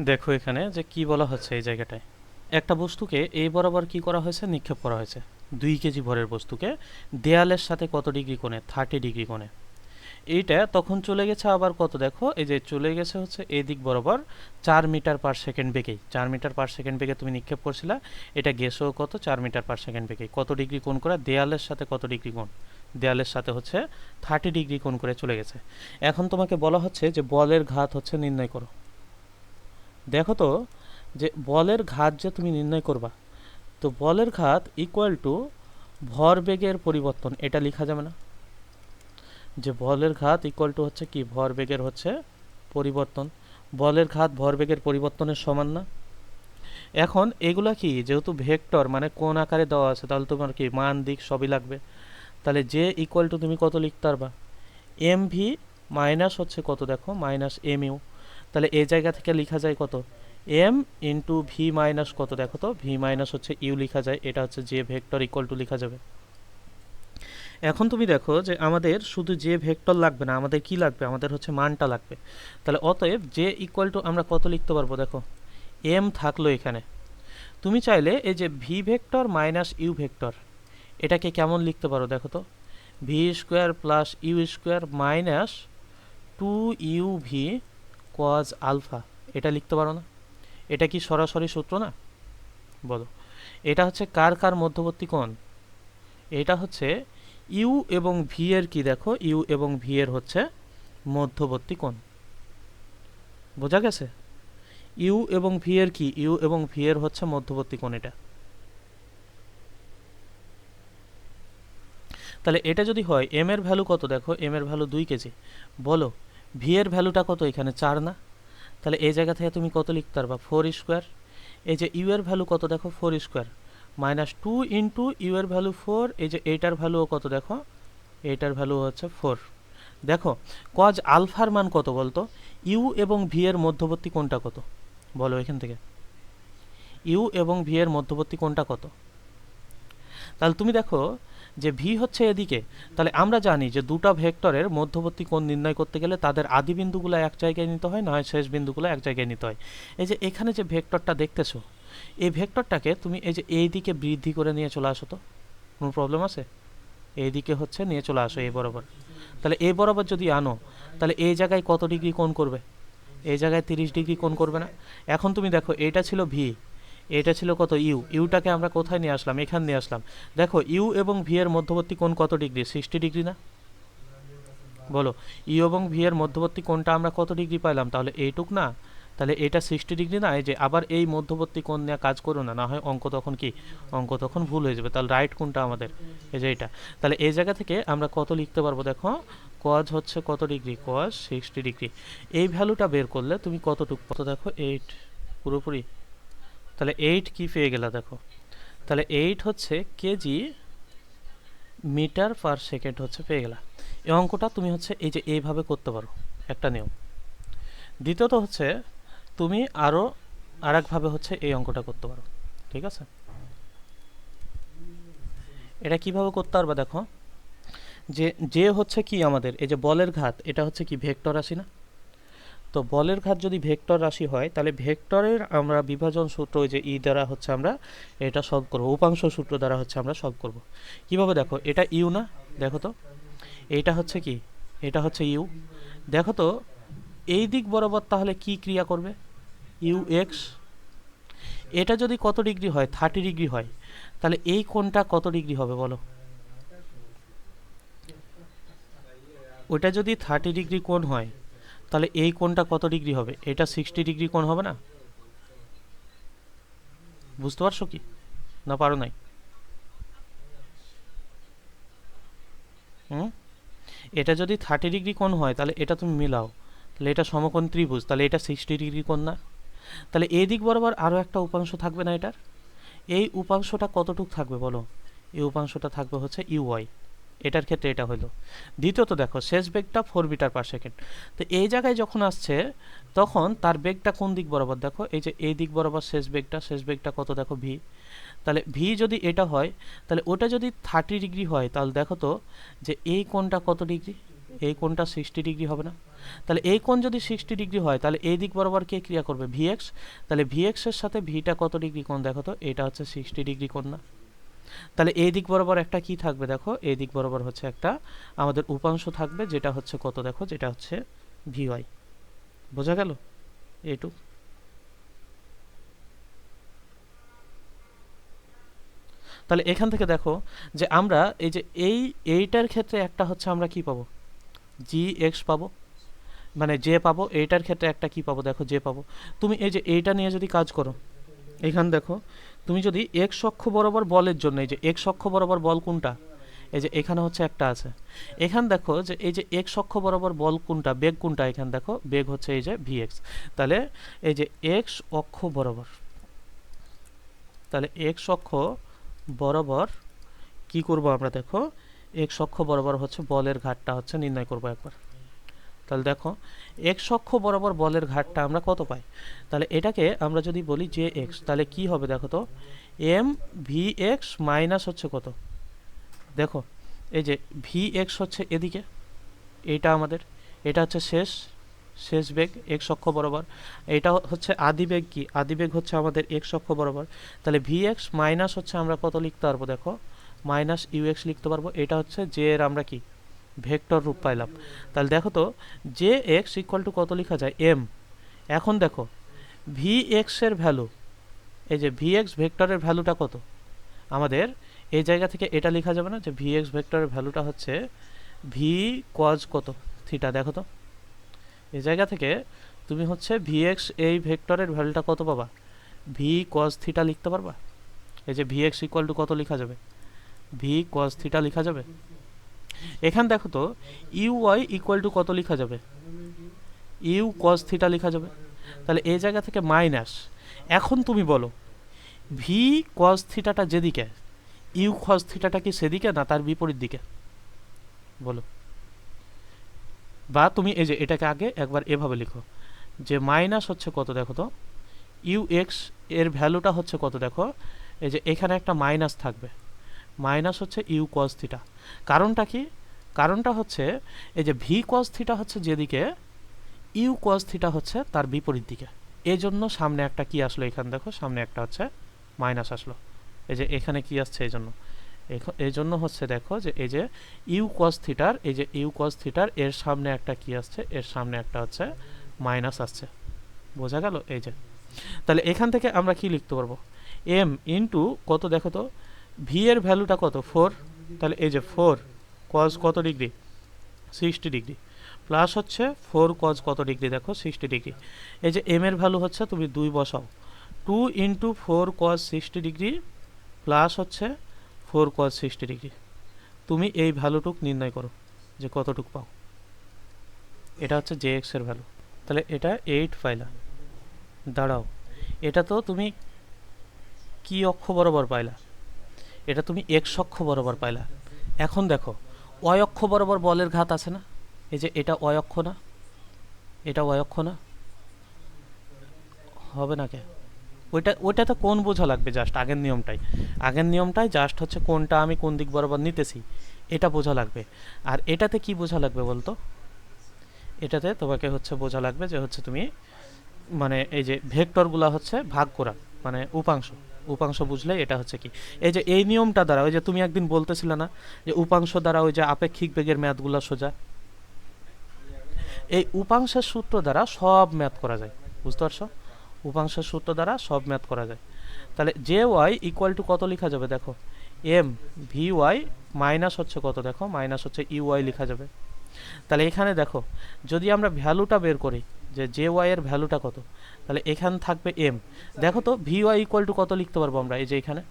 দেখো এখানে যে কি বলা হচ্ছে এই জায়গাটায়। একটা বস্তুকে এই বরাবর কি করা হয়েছে? নিক্ষেপ করা হয়েছে। দুই কেজি ভরের বস্তুকে দেয়ালের সাথে কত ডিগ্রি কোণে? থার্টি ডিগ্রি কোণে। এইটা তখন চলে গেছে আবার কত দেখো? এই যে চলে গেছে হচ্ছে এই দিক বরাবর চার মিটার পার সেকেন্ড বেগেই। চার মিটার পার সেকেন্ড বেগে তুমি নিক্ষেপ করছিলা, এটা গেছেও কত? চার মিটার পার সেকেন্ড বেগে কত ডিগ্রি কোণ করে? দেয়ালের সাথে কত ডিগ্রি কোণ? দেয়ালের সাথে হচ্ছে থার্টি ডিগ্রি কোণ করে চলে গেছে। এখন তোমাকে বলা হচ্ছে যে বলের ঘাত হচ্ছে নির্ণয় করো। দেখো তো যে বলের ঘাত যে তুমি নির্ণয় করবা, তো বলের ঘাত ইকুয়াল টু ভরবেগের পরিবর্তন, এটা লেখা যাবে না। যে বলের ঘাত ইকুয়াল টু হচ্ছে কি? ভরবেগের হচ্ছে পরিবর্তন। বলের ঘাত ভরবেগের পরিবর্তনের সমান না। এখন এগুলা কি? যেহেতু ভেক্টর মানে কোন আকারে দেওয়া আছে, তাহলে তোমার কি মান, দিক সবই লাগবে। তাহলে যে ইকুয়াল টু তুমি কত লিখতে পারবা? এম ভি মাইনাস হচ্ছে কত দেখো? মাইনাস এম ইউ তাহলে এই জায়গা থেকে লেখা যায় কত? এম ইন্টু ভি মাইনাস কত? দেখো তো ভি মাইনাস হচ্ছে ইউ লেখা যায়, এটা হচ্ছে যে ভেক্টর ইকুয়াল টু লেখা যাবে। এখন তুমি দেখো যে আমাদের শুধু যে ভেক্টর লাগবে না, আমাদের কি লাগবে? আমাদের হচ্ছে মানটা লাগবে। তাহলে অতএব যে ইকুয়াল টু আমরা কত লিখতে পারব? দেখো এম থাকল এখানে। তুমি চাইলে এই যে V vector minus U vector এটাকে কেমন লিখতে পারো? দেখো তো V square plus U square minus two U V cos alpha, এটা লিখতে পারো না? এটা কি সরাসরি সূত্র না? বলো। এটা হচ্ছে কার কার মধ্যবর্তী কোণ? এটা হচ্ছে ইউ এবং ভি এর কি দেখো? ইউ এবং ভি এর হচ্ছে মধ্যবর্তী কোণ। বোঝা গেছে? ইউ এবং ভি এর কি? ইউ এবং ভি এর হচ্ছে মধ্যবর্তী কোণ এটা। তাহলে এটা যদি হয় এম এর ভ্যালু কত দেখো? এম এর ভ্যালু দুই কেজি। বলো ভি এর ভ্যালুটা কত? এখানে চার না? তাহলে এই জায়গা থেকে তুমি কত লিখতে পারবা? Four square. এই যে ইউ এর ভ্যালু কত দেখো? Four square. Minus two into U এর ভ্যালু ফোর। এই যে এইটার ভ্যালুও কত দেখো? এইটার ভ্যালু হচ্ছে ফোর। দেখো কজ আলফার মান কত বলতো? ইউ এবং ভি এর মধ্যবর্তী কোনটা কত? বলো এখান থেকে। ইউ এবং ভি এর মধ্যবর্তী কোনটা কত? তাহলে তুমি দেখো যে ভি হচ্ছে এদিকে, তাহলে আমরা জানি যে দুটো ভেক্টরের মধ্যবর্তী কোণ নির্ণয় করতে গেলে তাদের আদি বিন্দুগুলো এক জায়গায় নিতে হয়, নয় শেষ বিন্দুগুলো এক জায়গায় নিতে হয়। এই যে এখানে যে ভেক্টরটা দেখতেছো, এই ভেক্টরটাকে তুমি এই যে এই দিকে বৃদ্ধি করে নিয়ে চলে আসো তো? কোনো প্রবলেম আছে? এই দিকে হচ্ছে নিয়ে চলে আসো, এই বরাবর। তাহলে এই বরাবর যদি আনো, তাহলে এই জায়গায় কত ডিগ্রি কোণ করবে? এই জায়গায় তিরিশ ডিগ্রি কোণ করবে না? এখন তুমি দেখো এটা ছিল ভি এটা ছিল কত ইউ? ইউটাকে আমরা কোথায় নিয়ে আসলাম? এখানে নিয়ে আসলাম। দেখো, ইউ এবং ভি এর মধ্যবর্তী কোণ কত ডিগ্রি? সিক্সটি ডিগ্রি না? বলো, ইউ এবং ভি এর মধ্যবর্তী কোণটা আমরা কত ডিগ্রি পাইলাম? তাহলে এইটুক না? তাহলে এটা সিক্সটি ডিগ্রি না? এই যে আবার এই মধ্যবর্তী কোণ নিয়ে কাজ করো না না হয় অঙ্ক তখন কি? অঙ্ক তখন ভুল হয়ে যাবে। তাহলে রাইট কোনটা আমাদের, এই যে এটা তাহলে এই জায়গা থেকে আমরা কত লিখতে পারব দেখো? কজ হচ্ছে কত ডিগ্রি? Cause sixty degree. এই ভ্যালুটা বের করলে তুমি কতটুকু কত দেখো এইট পুরোপুরি তাহলে এইট কি পেয়ে গেলা দেখো। তাহলে এইট হচ্ছে কেজি মিটার পার সেকেন্ড হচ্ছে পেয়ে গেলা। এই অঙ্কটা তুমি হচ্ছে এই যে এইভাবে করতে পারো, একটা নিয়ম। দ্বিতীয়ত হচ্ছে তুমি আরও আর একভাবে হচ্ছে এই অঙ্কটা করতে পারো, ঠিক আছে? এটা কীভাবে করতে পারবা দেখো, যে যে হচ্ছে কি আমাদের, এই যে বলের ঘাত, এটা হচ্ছে কি ভেক্টর রাশি না? তো বলের ঘাত যদি ভেক্টর রাশি হয়, তাহলে ভেক্টরের আমরা বিভাজন সূত্র ওই যে ই দ্বারা হচ্ছে আমরা এটা সলভ করব। উপাংশ সূত্র দ্বারা হচ্ছে আমরা সলভ করব। কীভাবে দেখো, এটা ইউ না? দেখো তো। এটা হচ্ছে কি? এটা হচ্ছে ইউ। দেখো তো, এই দিক বরাবর তাহলে কি ক্রিয়া করবে? U X. এটা যদি কত ডিগ্রি হয়? থার্টি ডিগ্রি হয়। তাহলে এই কোণটা কত ডিগ্রি হবে বলো? ওটা যদি থার্টি ডিগ্রি কোণ হয় তাহলে এই কোণটা কত ডিগ্রি হবে? এটা সিক্সটি ডিগ্রি কোণ হবে না? বুঝতে পারছ কি? না পারো নাই? হুম? এটা যদি থার্টি ডিগ্রি কোণ হয়, তাহলে এটা তুমি মিলাও। তাহলে এটা সমকোণ ত্রিভুজ, তাহলে এটা সিক্সটি ডিগ্রি কোণ না? তাহলে এই দিক বরাবর আরও একটা উপাংশ থাকবে না এটার? এই উপাংশটা কতটুক থাকবে বলো? এই উপাংশটা থাকবে হচ্ছে ইউআই এটার ক্ষেত্রে এটা হলো দ্বিতীয়ত দেখো, শেষ বেগটা ফোর মিটার পার সেকেন্ড তো এই জায়গায় যখন আসছে, তখন তার বেগটা কোন দিক বরাবর? দেখো, এই যে এই দিক বরাবর শেষ বেগটা শেষ বেগটা কত? দেখো ভি তাহলে ভি যদি এটা হয়, তাহলে ওটা যদি থার্টি ডিগ্রি হয়, তাহলে দেখো তো যে এই কোণটা কত ডিগ্রি এই কোণটা সিক্সটি ডিগ্রি হবে না। তাহলে এই কোণ যদি সিক্সটি ডিগ্রি হয়, তাহলে এই দিক বরাবর কে ক্রিয়া করবে? ভিএক্স তাহলে ভিএক্স এর সাথে ভিটা কত ডিগ্রি কোণ? দেখো তো, এটা হচ্ছে সিক্সটি ডিগ্রি কোণ না। তাহলে এই দিক বরাবর একটা কি থাকবে দেখো? এই দিক বরাবর হচ্ছে একটা আমাদের উপাংশ থাকবে, যেটা হচ্ছে কত দেখো? যেটা হচ্ছে ভিওয়াই বোঝা গেল? এইটুক তাহলে এখান থেকে দেখো যে আমরা এই যে এই, এইটার ক্ষেত্রে একটা হচ্ছে আমরা কি পাবো? জি এক্স পাবো। মানে যে পাবো। এইটার ক্ষেত্রে একটা কি পাবো? দেখো যে পাবো। তুমি এই যে এইটা নিয়ে যদি কাজ করো, এখান দেখো তুমি যদি এক অক্ষ বরাবর বলের জন্য, এই যে এক অক্ষ বরাবর বল কোনটা? এই যে এখানে হচ্ছে একটা আছে। এখান দেখো যে এই যে এক অক্ষ বরাবর বল কোনটা, বেগ কোনটা এখান দেখো? বেগ হচ্ছে এই যে ভিএক্স তাহলে এই যে এক্স অক্ষ বরাবর। তাহলে এক্স অক্ষ বরাবর কি করব আমরা দেখো? এক্স অক্ষ বরাবর হচ্ছে বলের ঘাটটা হচ্ছে নির্ণয় করব একবার। তাহলে দেখো এক্স অক্ষ বরাবর বলের ঘাটটা আমরা কত পাই? তাহলে এটাকে আমরা যদি বলি যে এক্স তাহলে কি হবে দেখো তো? এম ভি এক্স মাইনাস হচ্ছে কত? দেখো, এই যে ভি এক্স হচ্ছে এদিকে, এটা আমাদের, এটা হচ্ছে শেষ শেষ বেগ এক্স অক্ষ বরাবর। এটা হচ্ছে আদি বেগ কি? আদি বেগ হচ্ছে আমাদের এক্স অক্ষ বরাবর। তাহলে ভি এক্স মাইনাস হচ্ছে আমরা কত লিখতে পারব দেখো? মাইনাস ইউ এক্স লিখতে পারব। এটা হচ্ছে জে এর আমরা কি? ভেক্টর রূপ পাইলাম। তাহলে দেখো তো জে এক্স ইকুয়াল টু কত লেখা যায়? এম এখন দেখো ভি এক্সের ভ্যালু এই যে ভি এক্স ভেক্টরের ভ্যালুটা কত? আমাদের এই জায়গা থেকে এটা লেখা যাবে না যে ভি এক্স ভেক্টরের ভ্যালুটা হচ্ছে ভি কজ কত? থিটা দেখো তো। এই জায়গা থেকে তুমি হচ্ছে ভি এক্স এই ভেক্টরের ভ্যালুটা কত পাবা? ভি কজ থিটা লিখতে পারবা? এই যে ভি এক্স ইকুয়াল টু কত লেখা যাবে? ভি কজ থিটা লেখা যাবে? এখান দেখো তো ইউ ওয়াই ইকুয়াল টু কত লেখা যাবে? ইউ কজ থিটা লেখা যাবে। তাহলে এই জায়গা থেকে মাইনাস এখন তুমি বলো ভি কজ থিটাটা যেদিকে ইউ কজ থিটাটা কি সেদিকে না তার বিপরীত দিকে? বলো। বা তুমি এই যে এটাকে আগে একবার এভাবে লিখো, যে মাইনাস হচ্ছে কত দেখো তো? ইউ এক্সের ভ্যালুটা হচ্ছে কত দেখো? এই যে এখানে একটা মাইনাস থাকবে। মাইনাস হচ্ছে ইউ কস থিটা কারণটা কি? কারণটা হচ্ছে এই যে ভি কস থিটা হচ্ছে যেদিকে ইউ কস থিটা হচ্ছে তার বিপরীত দিকে। এই জন্য সামনে একটা কি আসলো এখানে দেখো, সামনে একটা হচ্ছে মাইনাস আসলো। এই যে এখানে কি আসছে এই জন্য এই জন্য হচ্ছে দেখো যে এই যে ইউ কস থিটার এই যে ইউ কস থিটার এর সামনে একটা কি আসছে? এর সামনে একটা হচ্ছে মাইনাস আসছে। বোঝা গেল? এই যে। তাহলে এখান থেকে আমরা কি লিখতে পারব? এম ইন্টু কত দেখো তো? ভি এর ভ্যালুটা কত? ফোর তাহলে এই যে ফোর কজ কত ডিগ্রি? Sixty degree. প্লাস হচ্ছে ফোর কজ কত ডিগ্রি? দেখো সিক্সটি ডিগ্রি। এই যে এম এর ভ্যালু হচ্ছে, তুমি দুই বসাও। Two into four cos sixty degree plus হচ্ছে ফোর কজ সিক্সটি ডিগ্রি। তুমি এই ভ্যালুটুক নির্ণয় করো যে কতটুক পাও। এটা হচ্ছে জে এক্সের ভ্যালু। তাহলে এটা এইট পাইলা। দাঁড়াও। এটা তো তুমি কি অক্ষ বরাবর পাইলা? এটা তুমি এক্স অক্ষ বরাবর পাইলা। এখন দেখো অয় অক্ষ বরাবর বলের ঘাত আছে না? এই যে এটা অয় অক্ষ না? এটা অয় অক্ষ না? হবে না কে? ওইটা, ওইটাতে কোন বোঝা লাগবে জাস্ট আগের নিয়মটাই? আগের নিয়মটাই জাস্ট হচ্ছে কোনটা আমি কোন দিক বরাবর নিতেছি, এটা বোঝা লাগবে। আর এটাতে কি বোঝা লাগবে বলতো? এটাতে তোমাকে হচ্ছে বোঝা লাগবে যে হচ্ছে তুমি মানে এই যে ভেক্টরগুলা হচ্ছে ভাগ করা মানে উপাংশ। উপাংশ বুঝলে এটা হচ্ছে কি? এই যে এই নিয়মটা দ্বারা, ওই যে তুমি একদিন বলতেছিলে না যে উপাংশ দ্বারা ওই যে আপেক্ষিক বেগের ম্যাথগুলো সোজা? এই উপাংশের সূত্র দ্বারা সব ম্যাথ করা যায়, বুঝতে পারছ? উপাংশের সূত্র দ্বারা সব ম্যাথ করা যায়। তাহলে জে ওয়াই ইকুয়াল টু কত লেখা যাবে দেখো? এম ভি ওয়াই মাইনাস হচ্ছে কত দেখো? মাইনাস হচ্ছে ইউ ওয়াই লেখা যাবে। তাহলে এখানে দেখো, যদি আমরা ভ্যালুটা বের করি, যে জে ওয়াই এর ভ্যালুটা কত? তাহলে এখানে থাকবে এম দেখো তো ভি ওয়াই ইকুয়াল টু কত লিখতে পারব আমরা? এই যে এখানে।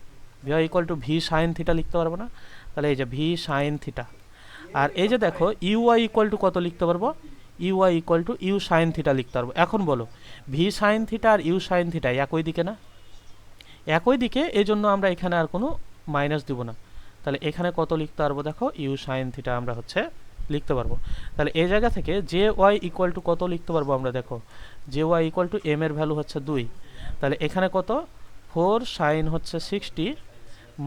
V Y equal to V sine theta লিখতে পারব না? তাহলে এই যে ভি সাইন থিটা আর এই যে দেখো ইউ ওয়াই ইকুয়াল টু কত লিখতে পারব? U Y equal to U sine theta লিখতে পারব। এখন বলো ভি সাইন থিটা আর ইউ সাইন থিটা একই দিকে না? একই দিকে এই জন্য আমরা এখানে আর কোনো মাইনাস দিব না। তাহলে এখানে কত লিখতে পারব দেখো? ইউ সাইন থিটা আমরা হচ্ছে লিখতে পারব। তাহলে এই জায়গা থেকে জে ওয়াই ইকুয়াল টু কত লিখতে পারব আমরা দেখো? J Y equal to M এর ভ্যালু হচ্ছে দুই। তাহলে এখানে কত? ফোর সাইন হচ্ছে সিক্সটি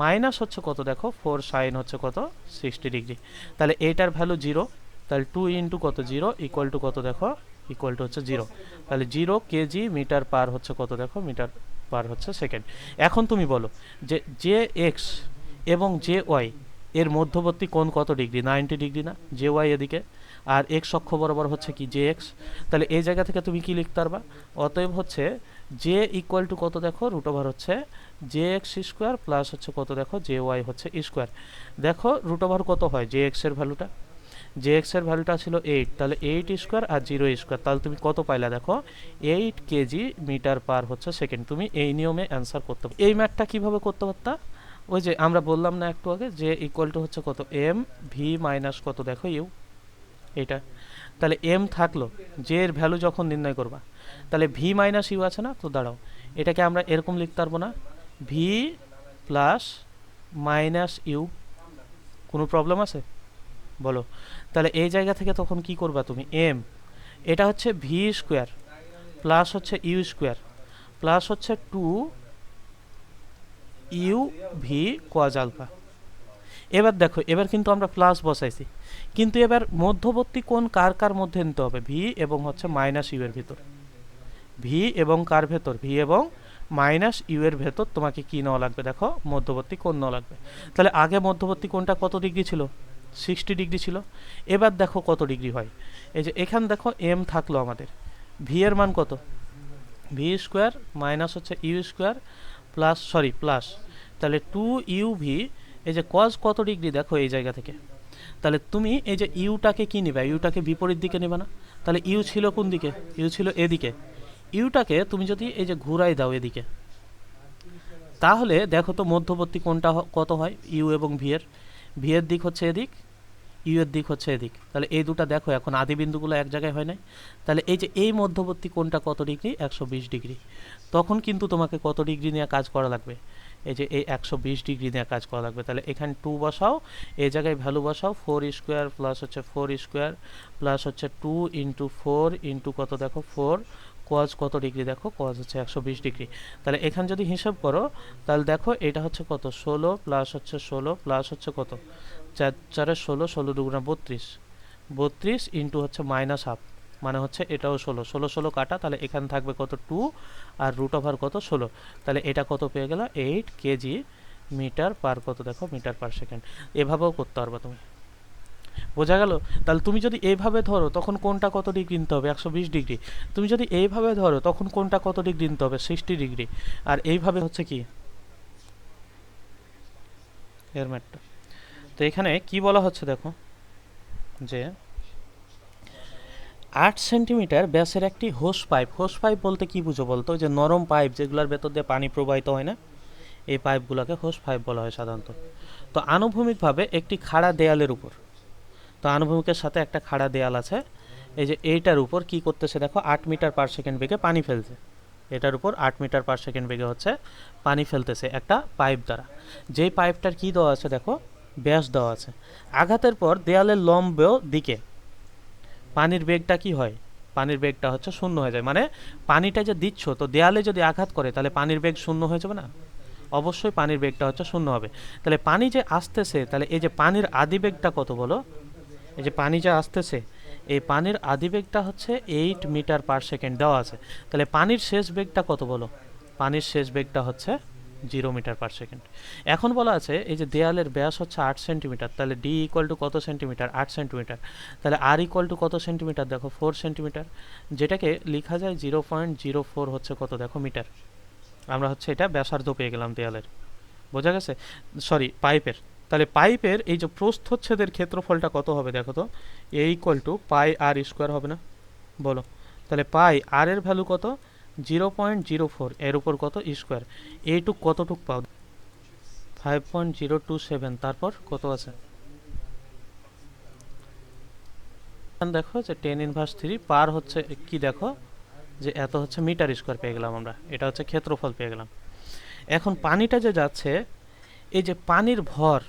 মাইনাস হচ্ছে কত দেখো? ফোর সাইন হচ্ছে কত? সিক্সটি ডিগ্রি তাহলে এইটার ভ্যালু জিরো তাহলে টু ইন্টু কত জিরো ইকুয়াল টু কত দেখো? ইকুয়াল টু হচ্ছে জিরো তাহলে zero K G metre per হচ্ছে কত দেখো? মিটার পার হচ্ছে সেকেন্ড এখন তুমি বলো যে জে এক্স এবং জে ওয়াই এর মধ্যবর্তী কোণ কত ডিগ্রি? নাইনটি ডিগ্রি না? জে ওয়াই এদিকে। আর এক্স অক্ষ বরাবর হচ্ছে কি? জে এক্স তাহলে এই জায়গা থেকে তুমি কি লিখতে পারবা? অতএব হচ্ছে জে ইকুয়াল টু কত দেখো? রুট ওভার হচ্ছে জে এক্স স্কোয়ার প্লাস হচ্ছে কত দেখো? জে ওয়াই হচ্ছে স্কোয়ার দেখো রুট ওভার কত হয়? জে এক্সের ভ্যালুটা জে এক্সের ভ্যালুটা ছিল এইট তাহলে এইট স্কোয়ার আর জিরো স্কোয়ার তাহলে তুমি কত পাইলা দেখো? এইট কেজি মিটার পার হচ্ছে সেকেন্ড তুমি এই নিয়মে অ্যান্সার করতে এই ম্যাথটা কীভাবে করতে পারতা? ওই যে আমরা বললাম না একটু আগে যে ইকুয়াল টু হচ্ছে কত? এম ভি মাইনাস কত? দেখো ইউ এটা তাহলে এম থাকল জে এর ভ্যালু যখন নির্ণয় করবা, তাহলে ভি মাইনাস ইউ আছে না? তো দাঁড়াও, এটাকে আমরা এরকম লিখতে পারব না। ভি প্লাস মাইনাস ইউ কোনো প্রবলেম আছে? বলো। তাহলে এই জায়গা থেকে তখন কি করবা তুমি? এম এটা হচ্ছে ভি স্কোয়ার প্লাস হচ্ছে ইউ স্কোয়ার প্লাস হচ্ছে two U V cos alpha. এবার দেখো, এবার কিন্তু আমরা প্লাস বসাইছি। কিন্তু এবার মধ্যবর্তী কোন কার কার মধ্যে নিতে হবে? ভি এবং হচ্ছে মাইনাস ইউ এর ভিতর। ভি এবং কার ভেতর? ভি এবং মাইনাস ইউ এর ভেতর তোমাকে কি নেওয়া লাগবে? দেখো, মধ্যবর্তী কোণ নেওয়া লাগবে। তাহলে আগে মধ্যবর্তী কোণটা কত ডিগ্রি ছিল? সিক্সটি ডিগ্রি ছিল। এবার দেখো কত ডিগ্রি হয়। এই যে এখান দেখো এম থাকল আমাদের। ভি এর মান কত? ভি স্কোয়ার মাইনাস হচ্ছে U square plus sorry plus তাহলে টু ইউ ভি এই যে কজ কত ডিগ্রি দেখো এই জায়গা থেকে। তাহলে তুমি এই যে ইউটাকে কি নিবে? ইউটাকে বিপরীত দিকে নেবে না? তাহলে ইউ ছিল কোন দিকে? ইউ ছিল এদিকে। ইউটাকে তুমি যদি এই যে ঘুরাই দাও এদিকে। তাহলে দেখো তো মধ্যবর্তী কোনটা কত হয়? ইউ এবং ভি এর। ভি এর দিক হচ্ছে এদিক। ইউ এর দিক হচ্ছে এদিক। তাহলে এই দুটা দেখো, এখন আদি বিন্দুগুলো এক জায়গায় হয় নাই। তাহলে এই যে এই মধ্যবর্তী কোনটা কত ডিগ্রি? একশো বিশ ডিগ্রি। তখন কিন্তু তোমাকে কত ডিগ্রি নিয়ে কাজ করা লাগবে? এই যে এই একশো বিশ ডিগ্রি নিয়ে কাজ করা লাগবে। তাহলে এখানে টু বসাও, এই জায়গায় ভ্যালু বসাও ফোর স্কোয়ার প্লাস হচ্ছে ফোর স্কোয়ার প্লাস হচ্ছে টু ইন্টু ফোর ইন্টু কত দেখো? ফোর কজ কত ডিগ্রি দেখো? কজ হচ্ছে একশো বিশ ডিগ্রি। তাহলে এখানে যদি হিসাব করো, তাহলে দেখো এটা হচ্ছে কত? ষোলো প্লাস হচ্ছে ষোলো প্লাস হচ্ছে কত? চার, চারে ষোলো ষোলো দুগুণা বত্রিশ। বত্রিশ ইন্টু হচ্ছে মাইনাস হাফ মানে হচ্ছে এটাও ষোলো। ষোলো ষোলো কাটা, তাহলে এখানে থাকবে কত টু আর রুট ওভার কত ষোলো। তাহলে এটা কত পেয়ে গেল? এইট কেজি মিটার পার কত? দেখো, মিটার পার সেকেন্ড। এভাবেও করতে পারবে তুমি। বোঝা গেল? তাহলে তুমি যদি এইভাবে ধরো, তখন কোনটা কত ডিগ্রি নিতে হবে? একশো বিশ ডিগ্রি। তুমি যদি এইভাবে ধরো, তখন কোনটা কত ডিগ্রি নিতে হবে? Sixty degree. আর এইভাবে হচ্ছে কি? এর ম্যাটটা তো এখানে কি বলা হচ্ছে দেখো? যে আট সেন্টিমিটার ব্যাসের একটি হোস পাইপ। হোস পাইপ বলতে কি বুঝো বলতো? যে নরম পাইপ যেগুলোর ভেতর দিয়ে পানি প্রবাহিত হয় না? এই পাইপগুলোকে হোস পাইপ বলা হয় সাধারণত। তো আনুভূমিকভাবে একটি খাড়া দেয়ালের উপর, তো আনুভূমিকের সাথে একটা খাড়া দেয়াল আছে। এই যে এইটার উপর কি করতেছে দেখো? আট মিটার পার সেকেন্ড বেগে পানি ফেলছে। এটার উপর আট মিটার পার সেকেন্ড বেগে হচ্ছে পানি ফেলতেছে একটা পাইপ দ্বারা। যেই পাইপটার কি দেওয়া আছে দেখো? ব্যাস দেওয়া আছে। আঘাতের পর দেয়ালের লম্বেও দিকে। পানির বেগটা কি হয়? পানির বেগটা হচ্ছে শূন্য হয়ে যায়। মানে পানিটা যে দিচ্ছ, তো দেয়ালে যদি আঘাত করে, তাহলে পানির বেগ শূন্য হয়ে যাবে না? অবশ্যই পানির বেগটা হচ্ছে শূন্য হবে। তাহলে পানি যে আসতেছে, তাহলে এই যে পানির আদি বেগটা কত বলো? এই যে পানি যে আসতেছে, এই পানির আদি বেগটা হচ্ছে এইট মিটার পার সেকেন্ড দেওয়া আছে। তাহলে পানির শেষ বেগটা কত বলো? পানির শেষ বেগটা হচ্ছে জিরো মিটার পার সেকেন্ড এখন বলা আছে, এই যে দেয়ালের ব্যাস হচ্ছে আট সেন্টিমিটার তাহলে ডি ইকুয়াল টু কত সেন্টিমিটার আট সেন্টিমিটার তাহলে আর ইকুয়াল টু কত সেন্টিমিটার দেখো ফোর সেন্টিমিটার যেটাকে লেখা যায় জিরো পয়েন্ট জিরো ফোর হচ্ছে কত? দেখো, মিটার। আমরা হচ্ছে এটা ব্যাসার্ধ পেয়ে গেলাম দেয়ালের। বোঝা গেছে? সরি, পাইপের। তাহলে পাইপের এই যে প্রস্থচ্ছেদের ক্ষেত্রফলটা কত হবে দেখো তো? A equal to pi R square হবে না? বলো। তাহলে পাই আর এর ভ্যালু কত? জিরো পয়েন্ট জিরো ফোর এর উপর কত স্কোয়ার? এইটুক কতটুক পাও? Five point zero two seven, তারপর কত আছে? দেখো যে টেন ইনভার্স থ্রি পার হচ্ছে, কি দেখো? যে এত হচ্ছে মিটার স্কোয়ার পেয়ে গেলাম আমরা, এটা হচ্ছে ক্ষেত্রফল পেয়ে গেলাম। এখন পানিটা যে যাচ্ছে, এই যে পানির ভর,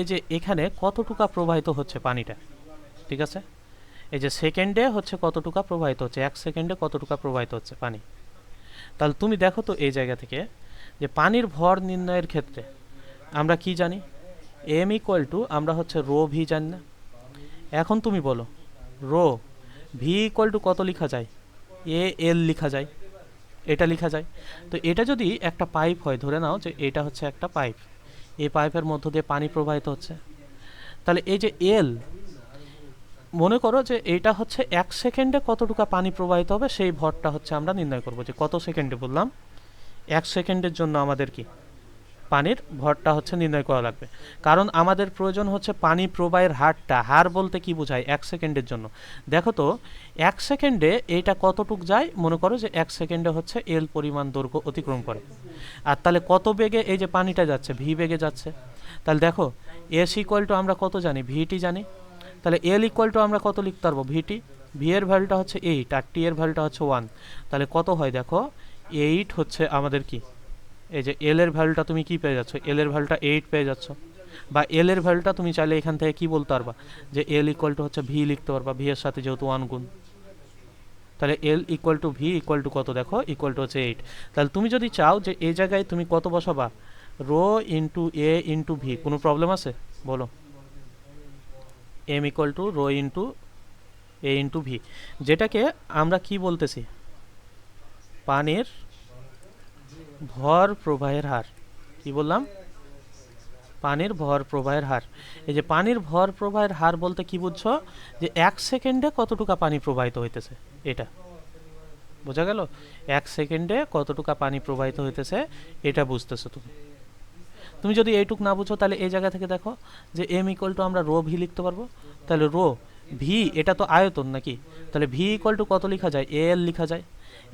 এই যে এখানে কতটুকা প্রবাহিত হচ্ছে পানিটা, ঠিক আছে? এই যে সেকেন্ডে হচ্ছে কতটুকা প্রবাহিত হচ্ছে, এক সেকেন্ডে কতটুকা প্রবাহিত হচ্ছে পানি? তাহলে তুমি দেখো তো এই জায়গা থেকে যে পানির ভর নির্ণয়ের ক্ষেত্রে আমরা কি জানি? এম ইকুয়াল টু আমরা হচ্ছে রো ভি জানি না। এখন তুমি বলো, রো ভি ইকুয়াল টু কত লেখা যায়? এ এল লেখা যায়। এটা লেখা যায়। তো এটা যদি একটা পাইপ হয়, ধরে নাও যে এটা হচ্ছে একটা পাইপ। এই পাইপের মধ্য দিয়ে পানি প্রবাহিত হচ্ছে। তাহলে এই যে এল মনে করো যে এইটা হচ্ছে এক সেকেন্ডে কতটুকু পানি প্রবাহিত হবে, সেই ভরটা হচ্ছে আমরা নির্ণয় করব যে কত সেকেন্ডে বললাম? এক সেকেন্ডের জন্য আমাদের কি? পানির ভরটা হচ্ছে নির্ণয় করা লাগবে। কারণ আমাদের প্রয়োজন হচ্ছে পানি প্রবাহের হারটা। হার বলতে কি বোঝায়? এক সেকেন্ডের জন্য। দেখো তো, এক সেকেন্ডে এইটা কতটুক যায়? মনে করো যে এক সেকেন্ডে হচ্ছে এল পরিমাণ দৈর্ঘ্য অতিক্রম করে। আর তাহলে কত বেগে এই যে পানিটা যাচ্ছে? ভি বেগে যাচ্ছে। তাহলে দেখো এস ইকুয়াল টু আমরা কত জানি? ভিটি জানি। তাহলে এল ইকুয়াল টু আমরা কত লিখতে পারব? ভিটি ভি এর ভ্যালুটা হচ্ছে এইট আর টি এর ভ্যালুটা হচ্ছে ওয়ান তাহলে কত হয় দেখো? এইট হচ্ছে আমাদের কি? এই যে এল এর ভ্যালুটা তুমি কি পেয়ে যাচ্ছ? এল এর ভ্যালুটা এইট পেয়ে যাচ্ছ। বা এল এর ভ্যালুটা তুমি চাইলে এখান থেকে কি বলতে পারবা? যে এল ইকুয়াল টু হচ্ছে ভি লিখতে পারবা ভি এর সাথে যেহেতু ওয়ান গুণ। তাহলে L equal to V equal to কত দেখো? ইকুয়াল টু হচ্ছে এইট তাহলে তুমি যদি চাও যে এই জায়গায় তুমি কত বসাবা? Rho into A into V কোনো প্রবলেম আছে? বলো। M equal to rho into A into V যেটাকে আমরা কি বলতেছি? পানির ভর প্রবাহের হার। কি বললাম? পানির ভর প্রবাহের হার। এই যে পানির ভর প্রবাহের হার বলতে কি বুঝছ? যে এক সেকেন্ডে কতটুকা পানি প্রবাহিত হইতেছে? এটা। বোঝা গেল? এক সেকেন্ডে কতটুকা পানি প্রবাহিত হইতেছে? এটা বুঝতেছো তুমি। তুমি যদি এইটুক না বুঝো, তাহলে এই জায়গা থেকে দেখো যে এম ইকুয়াল টু আমরা রো ভি লিখতে পারব। তাহলে রো ভি এটা তো আয়তন নাকি? তাহলে ভি ইকুয়াল টু কত লেখা যায়? এ এল লেখা যায়।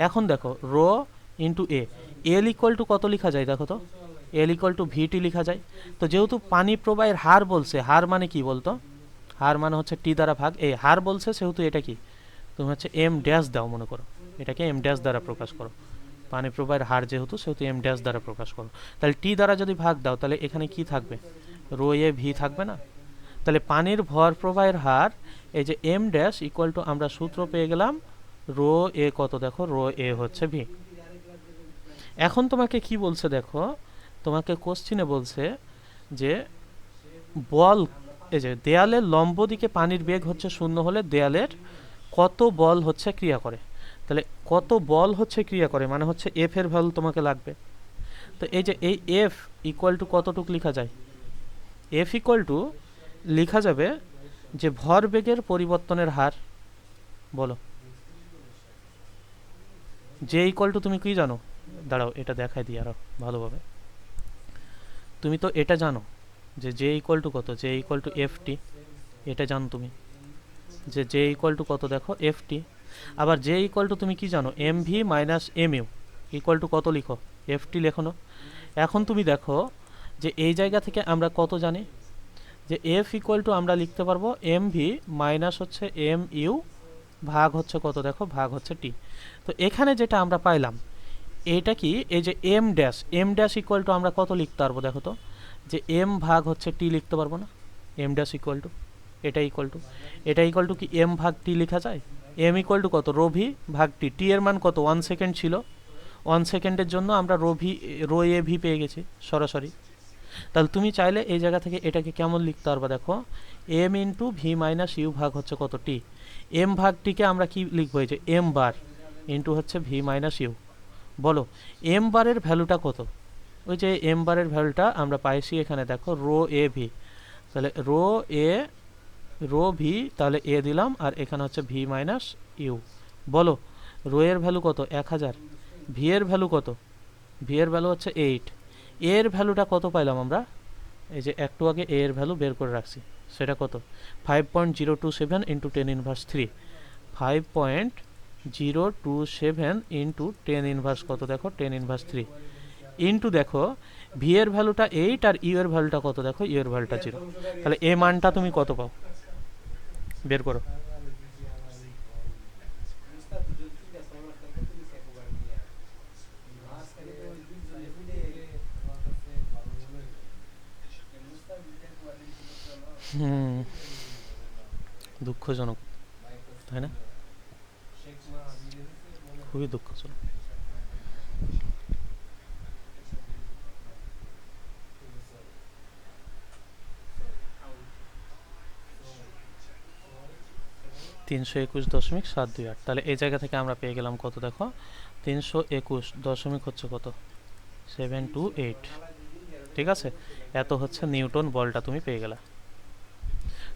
এখন দেখো, rho into A L equal to কত লেখা যায় দেখো তো? এল ইকুয়াল টু ভিটি লেখা যায়। তো যেহেতু পানি প্রবাহের হার বলছে, হার মানে কি বলতো? হার মানে হচ্ছে টি দ্বারা ভাগ। এই হার বলছে, সেহেতু এটা কি? তুমি হচ্ছে এম ড্যাশ দাও মনে করো। এটাকে এম ড্যাশ দ্বারা প্রকাশ করো। পানি প্রবাহের হার যেহেতু, সেহেতু এম ড্যাশ দ্বারা প্রকাশ করো তাহলে টি দ্বারা যদি ভাগ দাও, তাহলে এখানে কি থাকবে? রো এ ভি থাকবে না? তাহলে পানির ভর প্রবাহের হার, এই যে এম ড্যাশ ইকুয়াল টু আমরা সূত্র পেয়ে গেলাম রো এ কত দেখো? রো এ হচ্ছে ভি এখন তোমাকে কি বলছে দেখো? তোমাকে কোশ্চিনে বলছে যে বল, এই যে দেয়ালের লম্ব দিকে পানির বেগ হচ্ছে শূন্য হলে দেয়ালের কত বল হচ্ছে ক্রিয়া করে? তাহলে কত বল হচ্ছে ক্রিয়া করে? মানে হচ্ছে এফ এর ভ্যালু তোমাকে লাগবে। তো এই যে এই এফ ইকুয়াল টু কতটুক লেখা যায়? এফ ইকুয়াল টু লেখা যাবে যে ভর বেগের পরিবর্তনের হার, বলো। যে ইকুয়াল টু তুমি কি জানো? দাঁড়াও, এটা দেখাই দিই আরও ভালোভাবে। তুমি তো এটা জানো যে জে ইকুয়াল টু কত? J equal to F T এটা জানো তুমি। যে জে ইকুয়াল টু কত দেখো? এফ টি আবার জে ইকুয়াল টু তুমি কি জানো? M V minus M U equal to কত লিখো? এফ টি লেখো না। এখন তুমি দেখো যে এই জায়গা থেকে আমরা কত জানি? যে এফ ইকুয়াল টু আমরা লিখতে পারব এম ভি মাইনাস হচ্ছে এম ইউ ভাগ হচ্ছে কত? দেখো, ভাগ হচ্ছে টি তো এখানে যেটা আমরা পাইলাম, এটা কি? এই যে M dash M dash equal to আমরা কত লিখতে পারব দেখো তো? যে এম ভাগ হচ্ছে টি লিখতে পারব না। এম ড্যাশ ইকুয়াল টু এটা ইকুয়াল টু এটা ইকুয়াল টু কি? এম ভাগ টি লেখা যায়? এম ইকুয়াল টু কত? রো ভি ভাগ টি টি এর মান কত? ওয়ান সেকেন্ড ছিল। ওয়ান সেকেন্ডের জন্য আমরা rho V rho A V পেয়ে গেছি, সরাসরি। তাহলে তুমি চাইলে এই জায়গা থেকে এটাকে কেমন লিখতে পারবা দেখো? M into V minus U ভাগ হচ্ছে কত টি এম ভাগটিকে আমরা কি লিখব? এই যে এম বার ইন্টু হচ্ছে ভি মাইনাস ইউ বলো এম বারের ভ্যালুটা কত? ওই যে এম বারের ভ্যালুটা আমরা পাইছি এখানে, দেখো, রো এ ভি তাহলে রো এ রো ভি তাহলে এ দিলাম, আর এখানে হচ্ছে ভি মাইনাস ইউ বলো, রো এর ভ্যালু কত? এক হাজার। ভি এর ভ্যালু কত? ভি এর ভ্যালু হচ্ছে এইট এর ভ্যালুটা কত পাইলাম আমরা? এই যে একটু আগে এ এর ভ্যালু বের করে রাখছি, সেটা কত? Five point zero two seven into ten inverse three five point zero two seven into ten inverse কত দেখো? টেন ইনভার্স থ্রি ইন্টু দেখো ভি এর ভ্যালুটা এইট আর ইউ এর ভ্যালুটা কত দেখো? ইউ এর ভ্যালুটা জিরো তাহলে এ মানটা তুমি কত পাও? বের করো। দুঃখজনক তাই না? খুবই দুঃখজনক। তিনশো একুশ দশমিক সাত দুই আট। তাহলে এই জায়গা থেকে আমরা পেয়ে গেলাম কত দেখো? তিনশো একুশ দশমিক হচ্ছে কত? Seven two eight. ঠিক আছে? এত হচ্ছে নিউটন বলটা তুমি পেয়ে গেলা।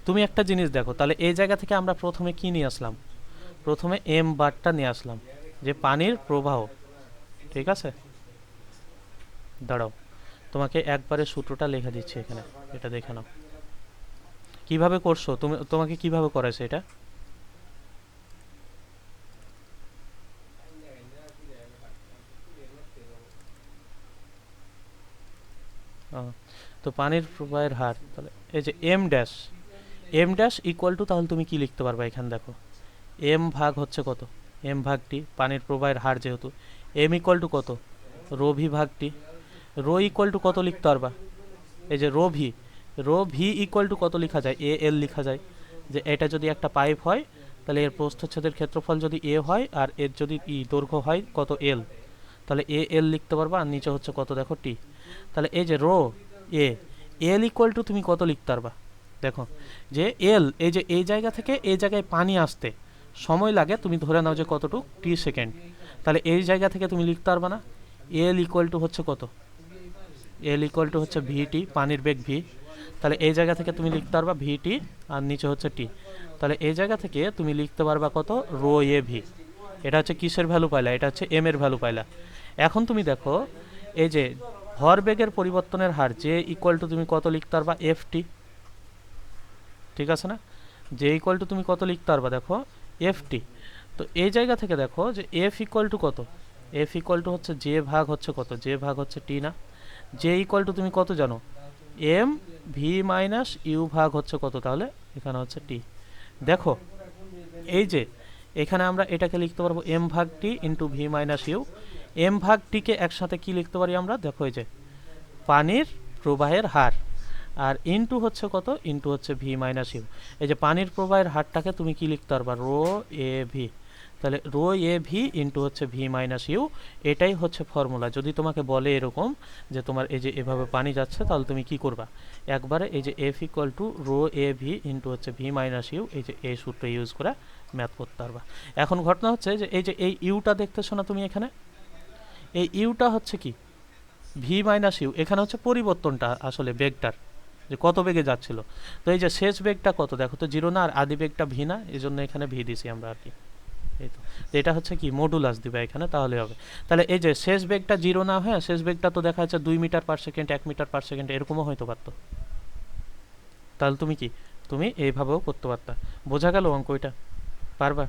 তুমি একটা জিনিস দেখো, তাহলে এই জায়গা থেকে আমরা প্রথমে কি নিয়ে আসলাম? প্রথমে এম বারটা নিয়ে আসলাম, যে পানির প্রবাহ। ঠিক আছে? দাঁড়াও, তোমাকে একবারে সূত্রটা লিখে দিচ্ছি এখানে, এটা দেখে নাও। কীভাবে করছ? তুমি, তোমাকে কীভাবে করাইছে এটা? তো পানির প্রবাহের হার, তাহলে এই যে M dash M dash equal to তাহলে তুমি কি লিখতে পারবে এখানে দেখো? এম ভাগ হচ্ছে কত? এম ভাগটি পানির প্রবাহের হার যেহেতু এম ইকুয়াল টু কত? রো ভি ভাগটি রো ইকুয়াল টু কত লিখতে পারবা? এই যে rho V rho V equal to কত লেখা যায়? এ এল লেখা যায়। যে এটা যদি একটা পাইপ হয়, তাহলে এর প্রস্থচ্ছেদের ক্ষেত্রফল যদি এ হয় আর এর যদি ই দৈর্ঘ্য হয় কত এল তাহলে এ এল লিখতে পারবা আর নিচে হচ্ছে কত দেখো টি তাহলে এই যে rho, A, L equal to তুমি কত লিখতে পারবা? দেখো, যে এল, এই যে এই জায়গা থেকে এই জায়গায় পানি আসতে সময় লাগে, তুমি ধরে নাও যে কতটুক? T second. তাহলে এই জায়গা থেকে তুমি লিখতে পারবা না? এল ইকুয়াল টু হচ্ছে কত? এল ইকুয়াল টু হচ্ছে ভিটি, পানির বেগ ভি। তাহলে এই জায়গা থেকে তুমি লিখতে পারবা ভিটি, আর নিচে হচ্ছে টি। তাহলে এই জায়গা থেকে তুমি লিখতে পারবা কত? Rho, A, V. এটা হচ্ছে কিসের ভ্যালু পাইলা? এটা হচ্ছে এম এর ভ্যালু পাইলা। এখন তুমি দেখো, এই যে ভরবেগের পরিবর্তনের হার যে ইকুয়াল টু তুমি কত লিখতে পারবা? এফ টি ঠিক আছে না? যে ইকুয়াল টু তুমি কত লিখতে পারবা? দেখো এফ টি তো এই জায়গা থেকে দেখো যে এফ ইকুয়াল টু কত? এফ ইকুয়াল টু হচ্ছে যে ভাগ হচ্ছে কত? যে ভাগ হচ্ছে টি না? যে ইকুয়াল টু তুমি কত জানো? এম ভি মাইনাস ইউ ভাগ হচ্ছে কত? তাহলে এখানে হচ্ছে টি দেখো, এই যে এখানে আমরা এটাকে লিখতে পারব এম ভাগ T into V minus U M ভাগ টিকে একসাথে কি লিখতে পারি আমরা? দেখো এই যে, পানির প্রবাহের হার, আর ইনটু হচ্ছে কত? ইনটু হচ্ছে ভি মাইনাস ইউ এই যে পানির প্রবাহের হারটাকে তুমি কি লিখতে পারবা? রো এ ভি তাহলে রো এ ভি ইন্টু হচ্ছে ভি মাইনাস ইউ এটাই হচ্ছে ফর্মুলা যদি তোমাকে বলে এরকম যে তোমার এই যে এভাবে পানি যাচ্ছে, তাহলে তুমি কি করবা? একবারে এই যে F equal to rho A V into হচ্ছে ভি মাইনাস ইউ এই যে এই সূত্র ইউজ করে ম্যাথ করতে পারবা। এখন ঘটনা হচ্ছে যে এই যে এই ইউটা দেখতেছো না তুমি এখানে? এই ইউটা হচ্ছে কি? V minus U. এখানে হচ্ছে পরিবর্তনটা আসলে বেগটার যে কত বেগে যাচ্ছিল। তো এই যে শেষ বেগটা কত? দেখো তো জিরো না, আর আদি বেগটা ভি না এই জন্য এখানে ভি দিছি আমরা আর কি। এই তো। এটা হচ্ছে কি? মডুলাস দিবে এখানে, তাহলে হবে। তাহলে এই যে শেষ বেগটা জিরো না হ্যাঁ শেষ বেগটা তো দেখা যাচ্ছে দুই মিটার পার সেকেন্ড এক মিটার পার সেকেন্ড এরকমও হয়তো পারতো। তাহলে তুমি কি? তুমি এইভাবেও করতে পারতা। বোঝা গেল অঙ্ক এটা? পারবা?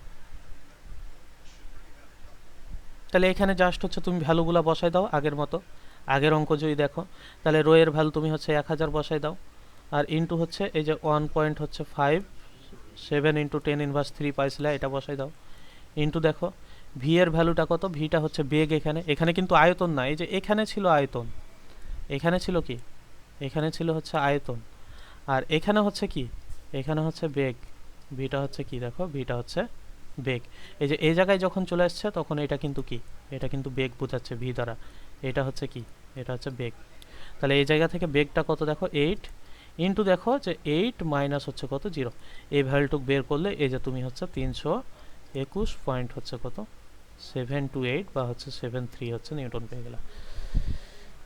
তাহলে এখানে জাস্ট হচ্ছে তুমি ভ্যালুগুলো বসাই দাও আগের মতো। আগের অঙ্ক যদি দেখো, তাহলে রোয়ের ভ্যালু তুমি হচ্ছে এক হাজার বসাই দাও। আর ইন্টু হচ্ছে এই যে ওয়ান পয়েন্ট হচ্ছে five seven into ten inverse three পাইছিলে এটা বসাই দাও। ইন্টু দেখো ভি এর ভ্যালুটা কত? ভিটা হচ্ছে বেগ এখানে। এখানে কিন্তু আয়তন না এই যে এখানে ছিল আয়তন। এখানে ছিল কি? এখানে ছিল হচ্ছে আয়তন। আর এখানে হচ্ছে কি? এখানে হচ্ছে বেগ ভিটা হচ্ছে কি দেখো? ভিটা হচ্ছে বেগ। এই যে, এই জায়গায় যখন চলে আসছে, তখন এটা কিন্তু কি? এটা কিন্তু বেগ বোঝাচ্ছে ভি দ্বারা। এটা হচ্ছে কি? এটা হচ্ছে বেগ। তাহলে এই জায়গা থেকে বেগটা কত দেখো? এইট ইন্টু দেখো যে এইট মাইনাস হচ্ছে কত? জিরো এই ভ্যালুটুক বের করলে এই যে তুমি হচ্ছে তিনশো একুশ পয়েন্ট হচ্ছে কত? সেভেন টু এইট বা হচ্ছে সেভেন থ্রি হচ্ছে নিউটন পেয়ে গেলা।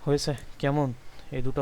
হয়েছে? কেমন? এই দুটো